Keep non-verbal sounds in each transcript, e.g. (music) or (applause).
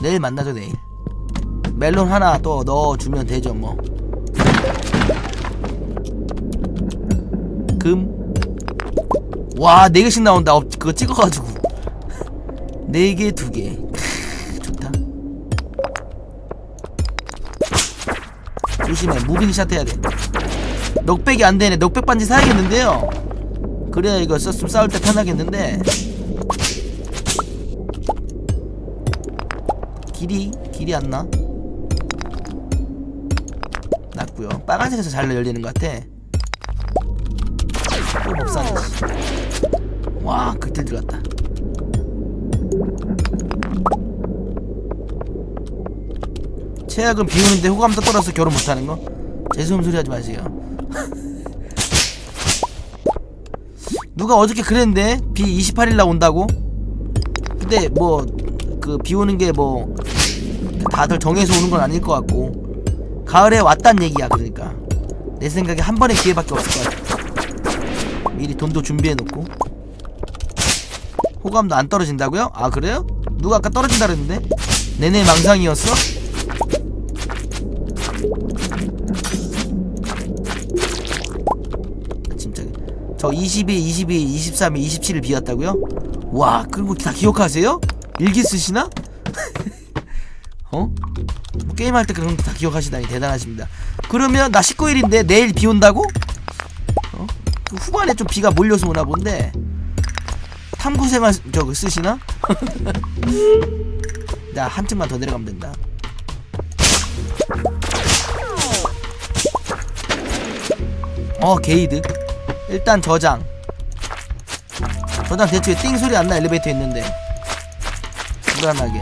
내일 만나죠 내일 멜론 하나 또 넣어주면 되죠 뭐 금. 와, 네 개씩 나온다. 어, 그거 찍어가지고. (laughs) 네 개, 두 개. 크, (laughs) 좋다. 조심해. 무빙샷 해야 돼. 넉백이 안 되네. 넉백 반지 사야겠는데요. 그래야 이거 썼으면 싸울 때 편하겠는데. 길이, 길이 안 나. 났고요. 빨간색에서 잘 열리는 것 같아. 또 법사네 와 그때 들어갔다 최악은 비우는데 호감도 떨어서 결혼 못하는 거? 재수없는 소리 하지 마세요 (laughs) 누가 어저께 그랬는데 비 28일 날 온다고? 근데 뭐 그 비 오는 게 뭐 다들 정해서 오는 건 아닐 것 같고 가을에 왔단 얘기야 그러니까 내 생각에 한 번의 기회밖에 없을 것 같아 미리 돈도 준비해 놓고 호감도 안 떨어진다고요? 아 그래요? 누가 아까 떨어진다 그랬는데? 내내 망상이었어? 진짜 저 22, 22, 23, 27일 비웠다고요? 와 그리고 다 기억하세요? 일기 쓰시나? (laughs) 어? 뭐 게임할 때 그런 거 다 기억하시다니 대단하십니다 그러면 나 19일인데 내일 비 온다고? 어? 그 후반에 좀 비가 몰려서 오나 본데 탐구생활 저거 쓰시나? (laughs) 나 한층만 더 내려가면 된다 어 게이드 일단 저장 저장 대충 띵 소리 안 나 엘리베이터 있는데 불안하게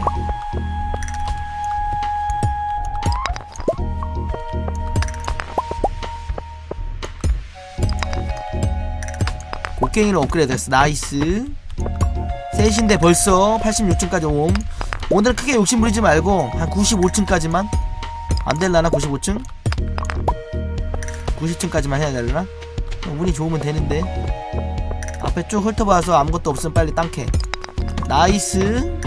곡괭이로 업그레이드 했어. 나이스. 셋인데 벌써 86층까지 옴. 오늘 크게 욕심 부리지 말고 한 95층까지만. 안 될라나 95층? 90층까지만 해야 되려나? 운이 좋으면 되는데. 앞에 쭉 훑어봐서 아무것도 없으면 빨리 땅캐. 나이스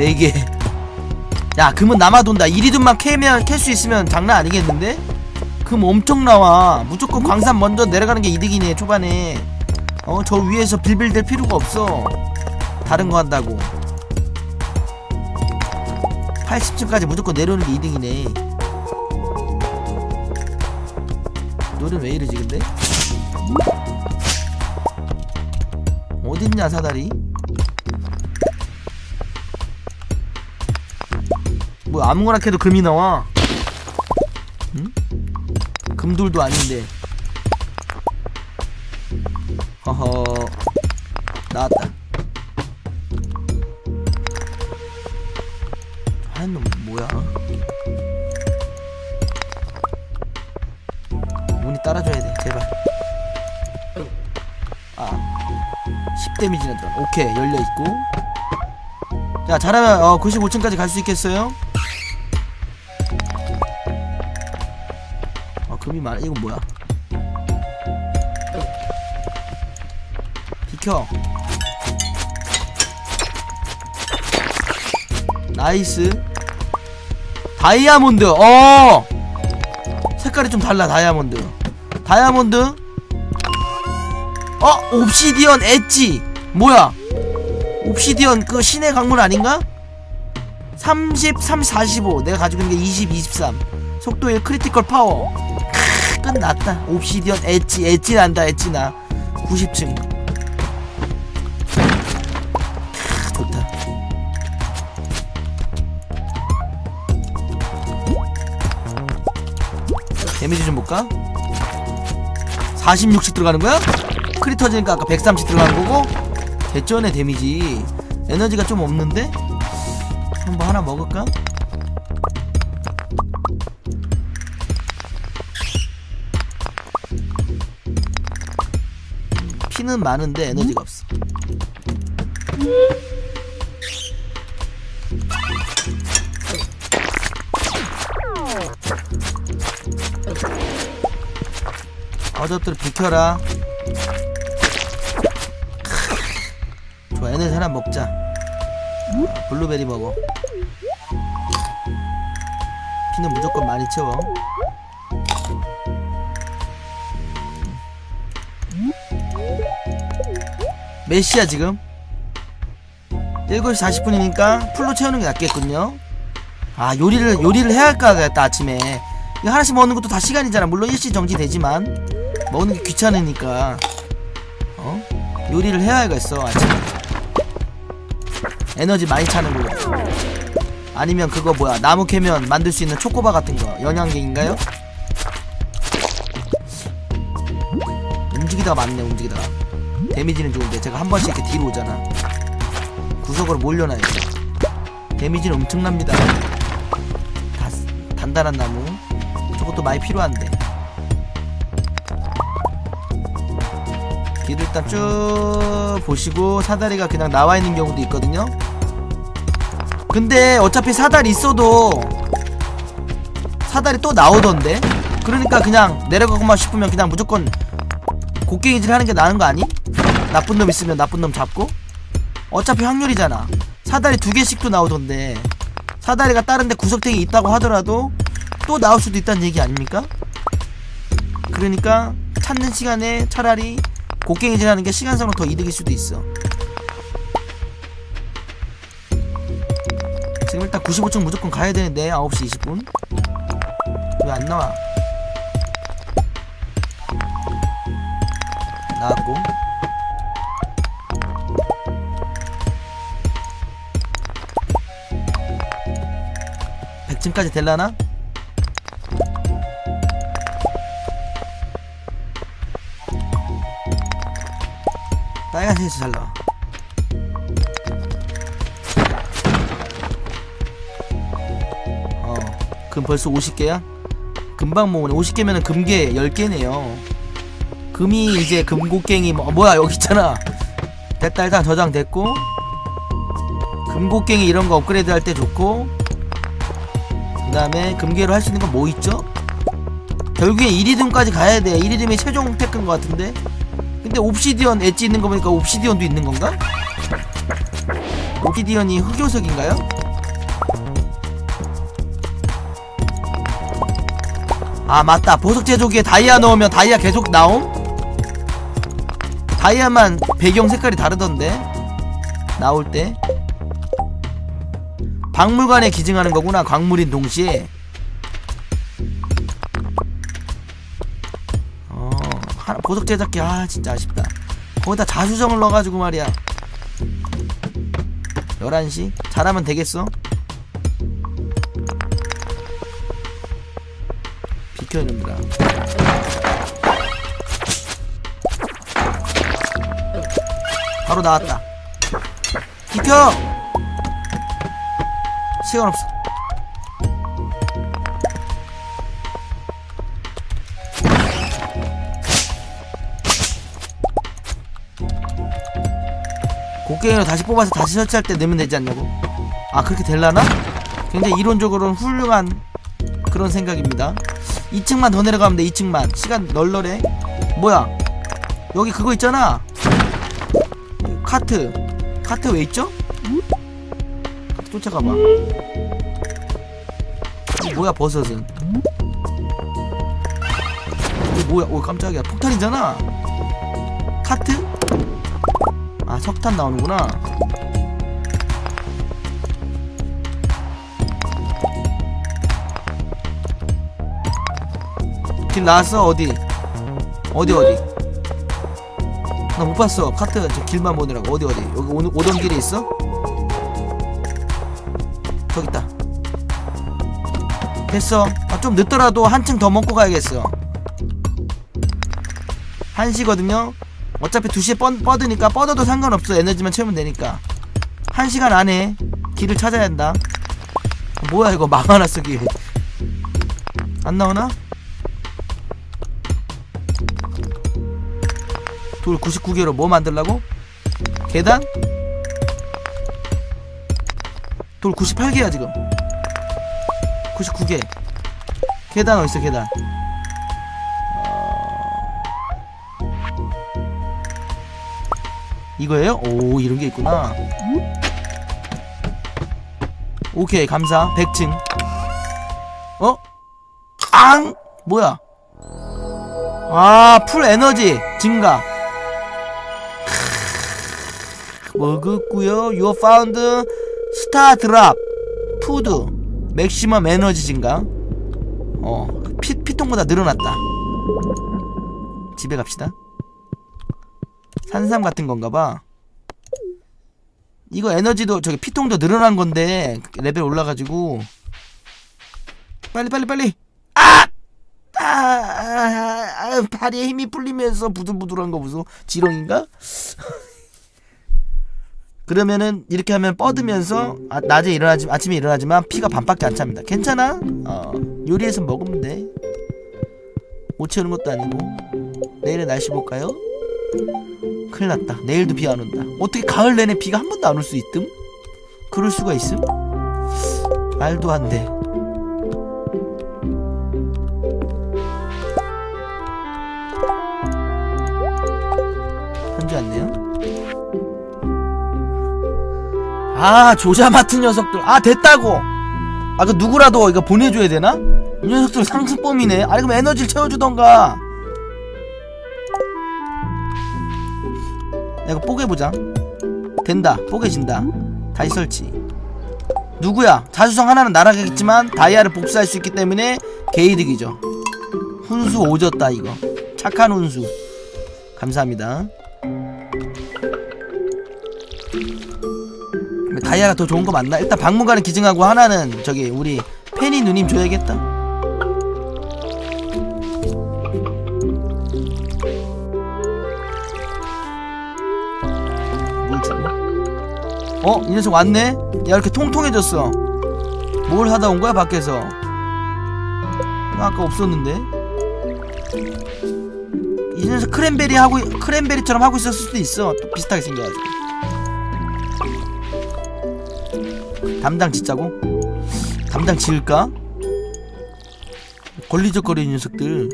4개. 야 금은 남아 돈다. 이리 돈만 캐면 캘 수 있으면 장난 아니겠는데? 금 엄청 나와. 무조건 광산 먼저 내려가는 게 이득이네 초반에. 어 저 위에서 빌빌댈 필요가 없어. 다른 거 한다고. 80층까지 무조건 내려오는 게 이득이네. 노래는 왜 이러지 근데? 어딨냐 사다리? 뭐 아무거나 캐도 금이 나와. 응? 금돌도 아닌데. 허허. 나왔다. 하얀 놈 뭐야? 문이 따라줘야 돼. 제발. 아. 10 데미지나 들어. 오케이. 열려있고. 자 잘하면 어 95층까지 갈 수 있겠어요? 금이 많아 이건 뭐야? 비켜. 나이스. 다이아몬드. 어! 색깔이 좀 달라 다이아몬드. 다이아몬드? 어 옵시디언 엣지. 뭐야? 옵시디언 그 신의 강물 아닌가? 30, 30, 45 내가 가지고 있는 게 20, 23 속도 1 크리티컬 파워. 크, 끝났다 옵시디언 엣지 엣지 난다 엣지 나 90층 크, 좋다 데미지 좀 볼까? 46씩 들어가는 거야? 크리 터지니까 아까 130 들어가는 거고 대전의 데미지 에너지가 좀 없는데? 한번 하나 먹을까? 피는 많은데 에너지가 없어. 어저들 비켜라. 좋아 에너지 하나 먹자. 아, 블루베리 먹어. 피는 무조건 많이 채워 몇 시야 지금? 7시 40분이니까 풀로 채우는 게 낫겠군요. 아 요리를 요리를 해야 할까 그랬다 아침에. 이거 하나씩 먹는 것도 다 시간이잖아. 물론 일시 정지 되지만. 먹는 게 귀찮으니까. 어? 요리를 해야겠어 아침에. 에너지 많이 차는 걸로 아니면 그거 뭐야 나무 캐면 만들 수 있는 초코바 같은 거. 영양갱인가요? 움직이다가 맞네 움직이다가 데미지는 좋은데 제가 한 번씩 이렇게 뒤로 오잖아. 구석으로 몰려놔요. 데미지는 엄청납니다. 다, 단단한 나무. 저것도 많이 필요한데. 길 일단 쭉 보시고 사다리가 그냥 나와 있는 경우도 있거든요. 근데 어차피 사다리 있어도 사다리 또 나오던데? 그러니까 그냥 내려가고만 싶으면 그냥 무조건 곡괭이질 하는 게 나은 거 아니? 나쁜 놈 있으면 나쁜 놈 잡고? 어차피 확률이잖아. 사다리 두 개씩도 나오던데. 사다리가 다른데 구석탱이 있다고 하더라도 또 나올 수도 있다는 얘기 아닙니까? 그러니까 찾는 시간에 차라리 곡괭이질 하는 게 시간상으로 더 이득일 수도 있어. 지금 일단 95층 무조건 가야 되는데 9시 20분. 왜 안 나와? 나왔고 백층까지 될라나? 빨간색에서 잘 나와. 어, 금 벌써 50개야? 금방 모으네. 50개면은 금괴 10개네요. 금이 이제 금곡갱이 뭐 뭐야 여기 있잖아. 됐다 일단 저장됐고. 금곡갱이 이런 거 업그레이드 할 때 좋고 그 다음에 금괴로 할 수 있는 건 뭐 있죠? 결국에 이리듬까지 가야 돼 이리듬이 최종 테크인 것 같은데 근데 옵시디언 엣지 있는 거 보니까 옵시디언도 있는 건가? 옵시디언이 흑요석인가요? 아 맞다 보석 제조기에 다이아 넣으면 다이아 계속 나옴? 다이아만 배경 색깔이 다르던데 나올 때 박물관에 기증하는 거구나 광물인 동시에. 어 하나 보석 제작기. 아 진짜 아쉽다. 거기다 자수정을 넣어가지고 말이야. 11시? 잘하면 되겠어? 비켜 이놈들아 바로 나왔다. 비켜 시간 없어. 곡괭이로 다시 뽑아서 다시 설치할 때 넣으면 되지 않냐고? 아 그렇게 될라나? 굉장히 이론적으로는 훌륭한 그런 생각입니다. 2층만 더 내려가면 돼 2층만. 시간 널널해. 뭐야? 여기 그거 있잖아. 카트. 카트 왜 있죠? 쫓아가봐. 뭐야 버섯은? 이거 뭐야? 오 깜짝이야. 폭탄이잖아. 카트? 아 석탄 나오는구나. 길 나왔어? 어디? 어디 어디? 나 못 봤어. 카트 저 길만 보느라고. 어디 어디? 여기 오, 오던 길에 있어? 됐어. 아, 좀 늦더라도 한층 더 먹고 가야겠어. 1시거든요? 어차피 2시에 뻗, 뻗으니까 뻗어도 상관없어. 에너지만 채우면 되니까. 1시간 안에 길을 찾아야 한다. 뭐야 이거. 막아놨어 길 안 나오나? 돌 99개로 뭐 만들라고? 계단? 돌 98개야 지금 99개. 계단 어딨어 계단? 이거예요? 오 이런게 있구나. 오케이 감사. 100층 어? 앙! 뭐야? 아 풀에너지. 증가. 먹었구요. You found star drop 맥시멈 에너지 증가. 어 피, 피통보다 늘어났다. 집에 갑시다. 산삼 같은 건가봐. 이거 에너지도 저기 피통도 늘어난 건데 레벨 올라가지고. 빨리 빨리 빨리. 아! 아, 아, 아 발에 힘이 풀리면서 부들부들한 거 무슨 지렁인가? 그러면은 이렇게 하면 뻗으면서 아, 낮에 일어나지 아침에 일어나지만 피가 반밖에 안 찹니다. 괜찮아? 어, 요리해서 먹으면 돼. 못 채우는 것도 아니고. 내일의 날씨 볼까요? 큰일 났다. 내일도 비 안 온다. 어떻게 가을 내내 비가 한 번도 안 올 수 있음? 그럴 수가 있음? 말도 안 돼. 아 조자 맡은 녀석들. 아 됐다고. 아그 누구라도 이거 보내줘야 되나? 이 녀석들 상승범이네. 아니 그럼 에너지를 채워주던가. 야, 이거 뽀개보자. 된다. 뽀개진다. 다시 설치. 누구야? 자수성 하나는 날아가겠지만 다이아를 복수할 수 있기 때문에 개이득이죠. 훈수 오졌다 이거. 착한 훈수. 감사합니다. 다이아가 더 좋은 거 맞나? 일단 박물관에 기증하고 하나는 저기 우리 페니 누님 줘야겠다. 어? 이 녀석 왔네? 야 이렇게 통통해졌어 뭘 하다 온 거야 밖에서 아까 없었는데 이 녀석 크랜베리 하고 크랜베리처럼 하고 있었을 수도 있어 또 비슷하게 생겨가지고 담당 짓자고? 담당 지을까? 걸리적거리는 녀석들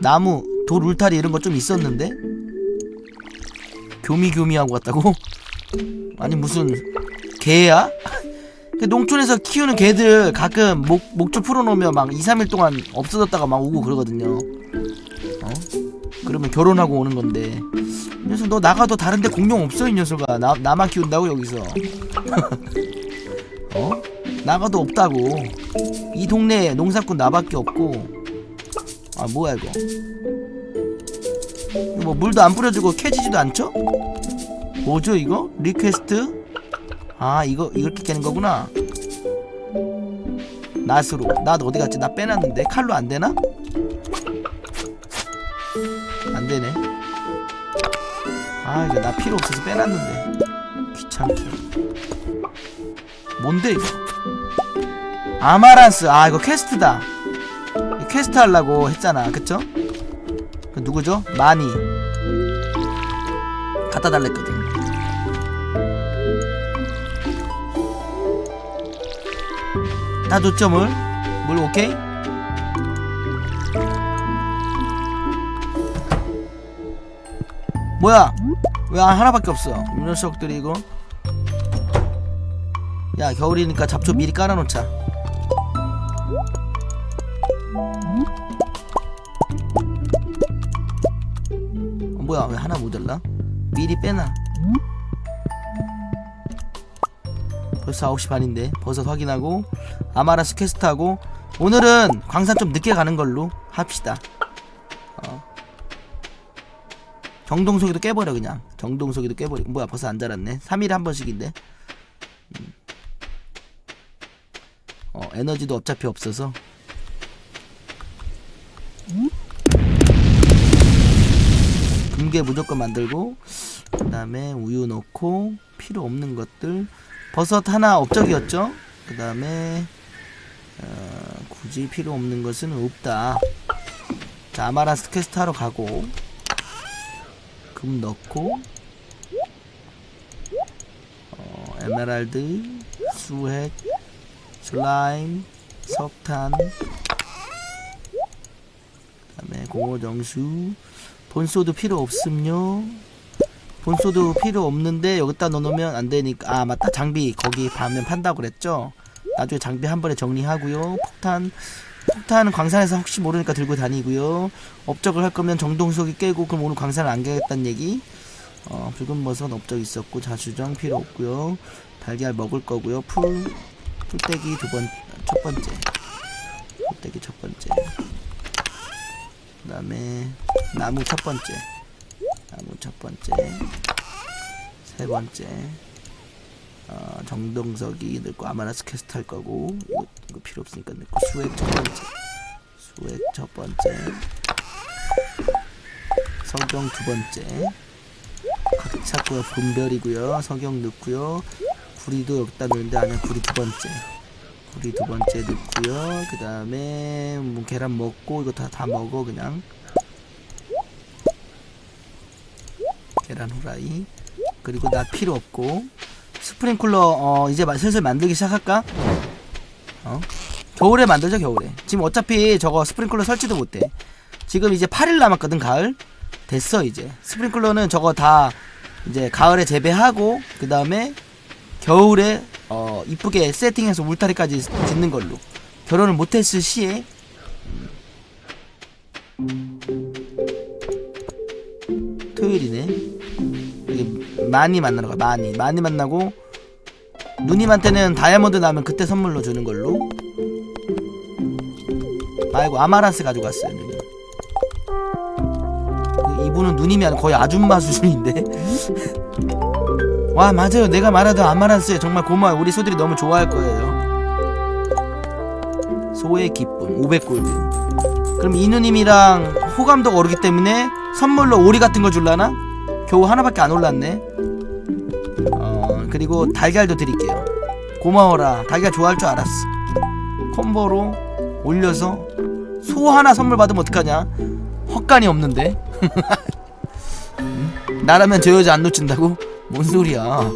나무 돌 울타리 이런 거 좀 있었는데 교미교미하고 왔다고? 아니 무슨 개야? 그 농촌에서 키우는 개들 가끔 목, 목줄 풀어놓으면 막 2, 3일 동안 없어졌다가 막 오고 그러거든요 어? 그러면 결혼하고 오는 건데 이 녀석 너 나가도 다른데 공룡 없어 이 녀석아 나, 나만 키운다고 여기서 (laughs) 어? 나가도 없다고 이 동네에 농사꾼 나밖에 없고 아 뭐야 이거 뭐 물도 안 뿌려주고 캐지지도 않죠? 뭐죠 이거? 리퀘스트? 아 이거 이렇게 깨는 거구나 낫으로 나도 어디 갔지? 나 빼놨는데 칼로 안 되나? 아 이거 나 필요 없어서 빼놨는데. 귀찮게. 뭔데 이거? 아마란스. 아 이거 퀘스트다. 퀘스트 하려고 했잖아. 그쵸? 그 누구죠? 마니. 갖다 달랬거든. 다 줬죠 물? 물 오케이? 뭐야 왜 하나밖에 없어? 이 녀석들이 이거. 야 겨울이니까 잡초 미리 깔아놓자. 어, 뭐야 왜 하나 모자라? 미리 빼놔. 벌써 9시 반인데 버섯 확인하고 아마라스 퀘스트하고 오늘은 광산 좀 늦게 가는 걸로 합시다 정동석이도 깨버려 그냥. 정동석이도 깨버려 뭐야 벌써 안 자랐네. 3일에 한 번씩인데. 음. 어 에너지도 어차피 없어서. 금괴 무조건 만들고 그 다음에 우유 넣고 필요 없는 것들. 버섯 하나 업적이었죠? 그 다음에 어, 굳이 필요 없는 것은 없다. 자 아마라스 퀘스트 하러 가고 금 넣고 어, 에메랄드 수핵 슬라임 석탄 그 다음에 공허정수. 본소도 필요 없음요. 본소도 필요 없는데 여기다 넣어놓으면 안 되니까 아 맞다. 장비 거기 가면 판다고 그랬죠? 나중에 장비 한 번에 정리하고요. 폭탄 폭탄은 광산에서 혹시 모르니까 들고 다니고요. 업적을 할 거면 정동석이 깨고 그럼 오늘 광산을 안 가겠다는 얘기. 어 붉은 버섯 업적 있었고 자수정 필요 없고요. 달걀 먹을 거고요. 풀 풀떼기 두 번 첫 번째. 풀떼기 첫 번째. 그다음에 나무 첫 번째. 나무 첫 번째. 세 번째 어, 정동석이 넣고 아마나스 퀘스트 할 거고 이거, 이거 필요 없으니까 넣고. 수액 첫 번째. 수액 첫 번째. 석영 두 번째. 각 찾고요 분별이고요. 석영 넣고요. 구리도 여기다 넣는데 아니야. 구리 두 번째. 구리 두 번째 넣고요. 그 다음에 뭐 계란 먹고 이거 다다 먹어 그냥. 계란 후라이. 그리고 나 필요 없고 스프링쿨러 어 이제 마- 슬슬 만들기 시작할까? 어? 겨울에 만들자 겨울에. 지금 어차피 저거 스프링쿨러 설치도 못해. 지금 이제 8일 남았거든 가을? 됐어 이제. 스프링쿨러는 저거 다 이제 가을에 재배하고 그 다음에 겨울에 어 이쁘게 세팅해서 울타리까지 짓는 걸로. 결혼을 못했을 시에. 토요일이네 많이 만나러 가 많이. 많이 만나고 누님한테는 다이아몬드 나면 그때 선물로 주는 걸로. 아이고 아마란스 가지고 왔어요 누님. 이분은 누님이 아니라 거의 아줌마 수준인데. (laughs) 와 맞아요. 내가 말하던 아마란스에 정말 고마워요. 우리 소들이 너무 좋아할 거예요. 소의 기쁨 500골드. 그럼 이 누님이랑 호감도가 오르기 때문에 선물로 오리 같은 거 줄라나? 겨우 하나밖에 안 올랐네. 어 그리고 달걀도 드릴게요. 고마워라. 달걀 좋아할 줄 알았어. 콤보로 올려서 소 하나 선물 받으면 어떡하냐? 헛간이 없는데? (laughs) 응? 나라면 저 여자 안 놓친다고? 뭔 소리야? (laughs) 아,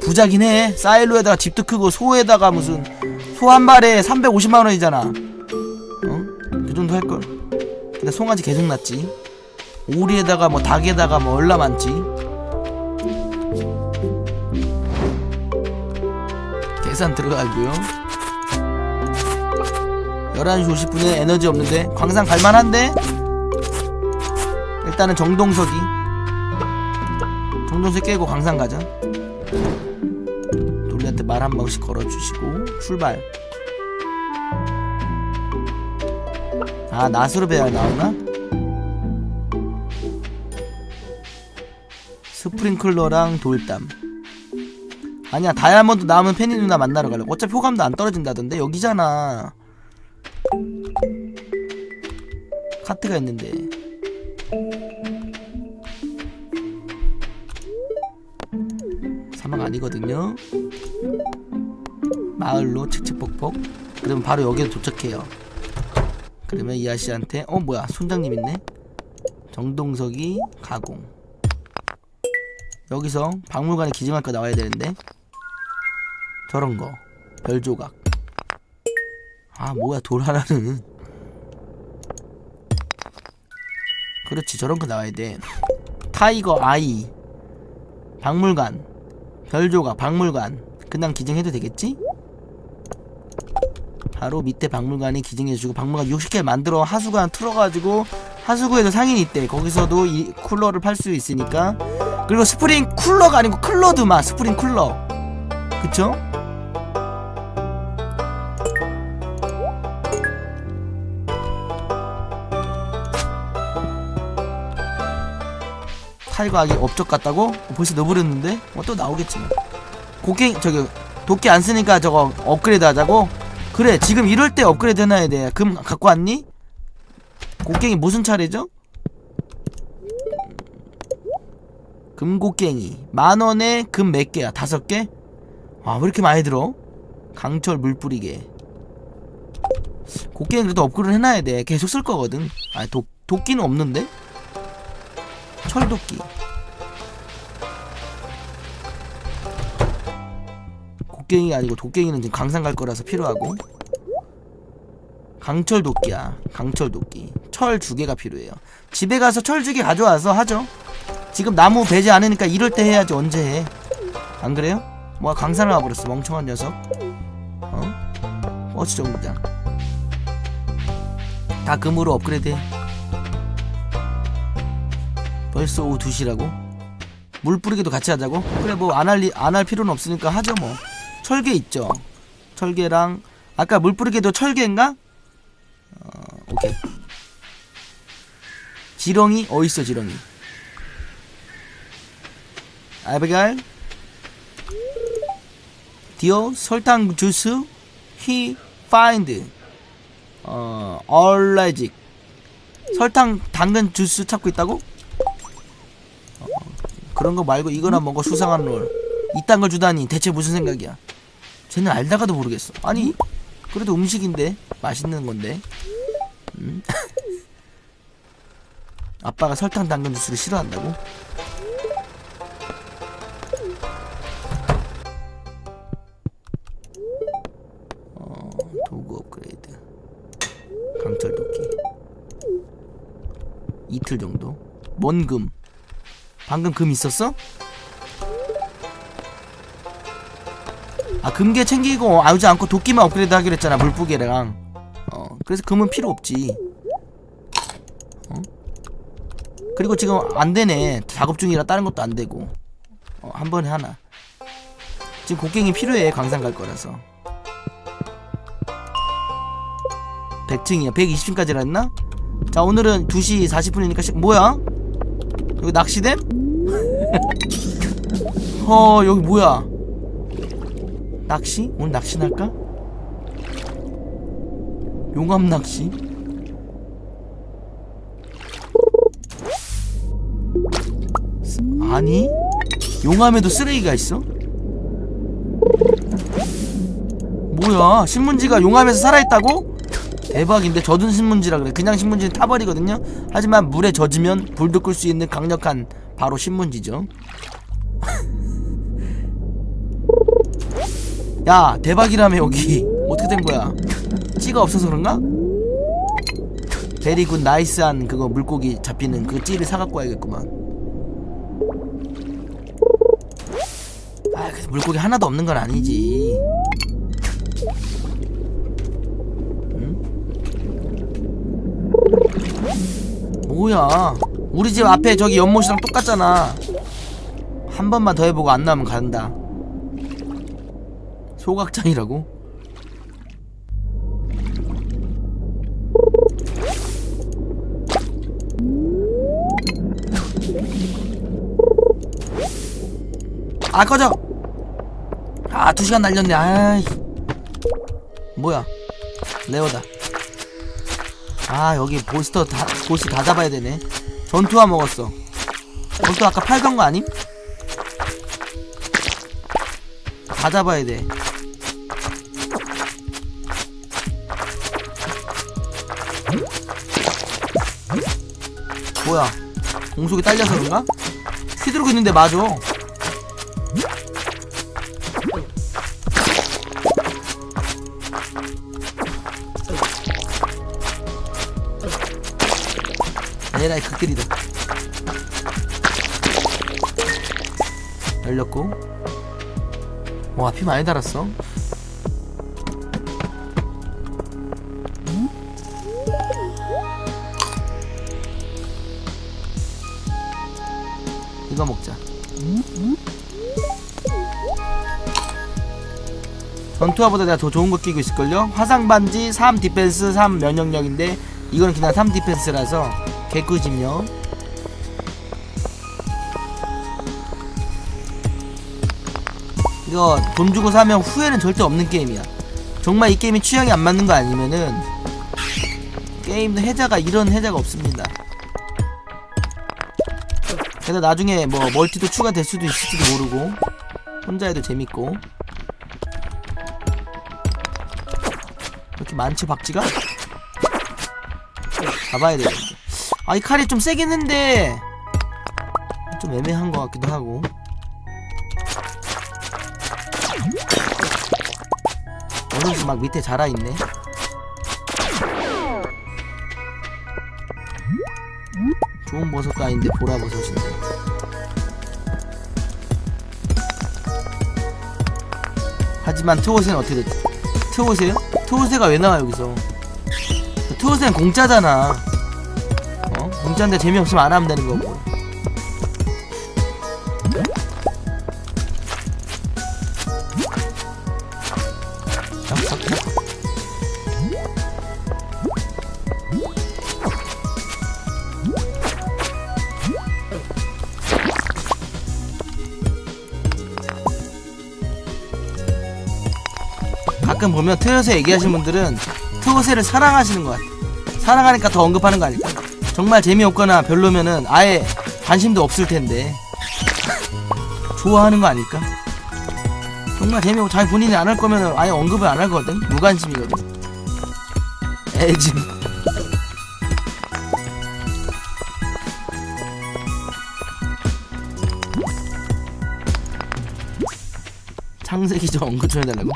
부자긴 해 사일로에다가 집도 크고 소에다가 무슨 소한 발에 350만원이잖아. 어? 그 정도 할걸. 근데 송아지 계속 났지. 오리에다가 뭐 닭에다가 뭐 얼라 많지 계산 들어가고요. 11시 50분에 에너지 없는데 광산 갈만한데? 일단은 정동석이. 정동석 깨고 광산 가자. 돌리한테 말 한 방씩 걸어주시고 출발. 아 나스로 배열 나오나? 스프링클러랑 돌담 아니야 다이아몬드 나오면 페니 누나 만나러 가려고 어차피 호감도 안 떨어진다던데? 여기잖아. 카트가 있는데. 사막 아니거든요. 마을로 칙칙폭폭. 그러면 바로 여기로 도착해요. 그러면 이 아씨한테 어 뭐야? 손장님 있네? 정동석이 가공. 여기서 박물관에 기증할 거 나와야 되는데 저런 거. 별 조각. 아 뭐야 돌 하나는. 그렇지 저런 거 나와야 돼. 타이거 아이. 박물관. 별 조각 박물관. 그냥 기증해도 되겠지? 바로 밑에 박물관에 기증해주고 박물관 60개 만들어 하수관 틀어가지고 하수구에도 상인이 있대. 거기서도 이 쿨러를 팔 수 있으니까. 그리고 스프링 쿨러가 아니고 클로드마 스프링 쿨러. 그쵸? 아기 업적 같다고? 어, 벌써 넣어버렸는데? 어, 또 나오겠지 뭐. 곡괭이 저기 도끼 안 쓰니까 저거 업그레이드 하자고? 그래 지금 이럴 때 업그레이드 해놔야 돼 금 갖고 왔니? 곡괭이 무슨 차례죠? 금곡괭이 만원에 금 몇 개야? 다섯 개? 아왜 이렇게 많이 들어? 강철 물 뿌리게 곡괭이 그래도 업그레이드 해놔야 돼 계속 쓸 거거든 아 도, 도끼는 없는데? 철도끼 곡괭이가 아니고 도끼는 지금 강산 갈 거라서 필요하고 강철 도끼야. 강철 도끼. 철 두 개가 필요해요. 집에 가서 철 두 개 가져와서 하죠. 지금 나무 베지 않으니까 이럴 때 해야지 언제 해. 안 그래요? 뭐야 강산을 와버렸어 멍청한 녀석. 어? 버스 정류장. 다 금으로 업그레이드 해. 벌써 오후 2시라고? 물 뿌리기도 같이 하자고? 그래 뭐 안 할 안 할 필요는 없으니까 하죠 뭐. 철개 있죠. 철개랑 아까 물 뿌리기도 철개인가? 어, 오케이. 지렁이 어디 있어 지렁이? 아비갈 디오 설탕 주스 히 파인드 어 얼레직 설탕 당근 주스 찾고 있다고? 어, 그런 거 말고 이거나 먹어 수상한 롤. 이딴 걸 주다니 대체 무슨 생각이야? 쟤는 알다가도 모르겠어. 아니 그래도 음식인데 맛있는 건데. 음? (laughs) 아빠가 설탕 당근 주스를 싫어한다고? 어, 도구 업그레이드. 강철 도끼. 이틀 정도? 뭔 금? 방금 금 있었어? 아 금괴 챙기고 아우지 않고 도끼만 업그레이드 하기로 했잖아 물부개랑 어 그래서 금은 필요 없지 어? 그리고 지금 안 되네 작업 중이라 다른 것도 안 되고 어, 한 번에 하나 지금 곡괭이 필요해 광산 갈 거라서 100층이야 120층까지라 했나? 자 오늘은 2시 40분이니까 시... 뭐야? 여기 낚시댐? 어 여기 뭐야 낚시? 오늘 낚시 날까? 용암 낚시? 쓰- 아니 용암에도 쓰레기가 있어? 뭐야 신문지가 용암에서 살아있다고? 대박인데 젖은 신문지라 그래. 그냥 신문지는 타버리거든요. 하지만 물에 젖으면 불도 끌 수 있는 강력한 바로 신문지죠. (laughs) 야 대박이라며 여기. 어떻게 된 거야? 찌가 없어서 그런가? 베리굿 나이스한 그거 물고기 잡히는 그 찌를 사갖고 와야겠구만. 아 근데 물고기 하나도 없는 건 아니지 뭐야? 우리 집 앞에 저기 연못이랑 똑같잖아. 한 번만 더 해보고 안 나오면 간다. 소각장이라고? 아 꺼져! 아 두시간 날렸네. 아이. 뭐야? 레어다 아 여기 보스터 다 보스 다 잡아야 되네. 전투화 먹었어. 전투 아까 팔던 거 아님? 다 잡아야 돼. 뭐야? 공속이 딸려서 그런가? 휘두르고 있는데 맞 아 에라이 극딜이다 열렸고. 와피 많이 달았어. 이거 먹자. 전투화보다 내가 더 좋은 거 끼고 있을걸요? 화상 반지 3 디펜스 3 면역력인데 이거는 그냥 3 디펜스라서 개꿀집요 이거 돈 주고 사면 후회는 절대 없는 게임이야. 정말 이 게임이 취향이 안 맞는 거 아니면은 게임도 해자가 이런 해자가 없습니다. 게다가 나중에 뭐 멀티도 추가될 수도 있을지도 모르고 혼자 해도 재밌고. 이렇게 많지 박쥐가? 잡아야 되겠다 아 이 칼이 좀 세긴 한데 좀 애매한 것 같기도 하고 어느새 막 밑에 자라있네 좋은 버섯도 아닌데 보라버섯인데 하지만 트옷은 어떻게 됐지? 트옷이요? 트옷에가 왜 나와 여기서 트옷은 공짜잖아 공짜인데 재미없으면 안 하면 되는 거고 가끔 보면 트요새 얘기하시는 분들은 트요새를 사랑하시는 것 같아. 사랑하니까 더 언급하는 거 아닐까? 정말 재미없거나 별로면은 아예 관심도 없을 텐데 좋아하는 거 아닐까? 정말 재미없고 자기 본인이 안 할 거면 아예 언급을 안할 거거든. 무관심이거든. 애진. 창세기 좀 언급 좀 해달라고?